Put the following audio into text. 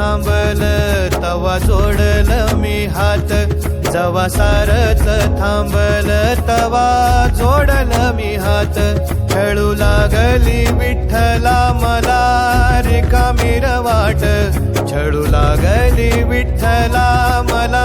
थांबल तवा जोडल मी हात. जवा सारच थांबल तवा जोडल मी हात. खेळू लागली विठ्ठला मला रिकामी वाट. छळू लागली विठ्ठला मला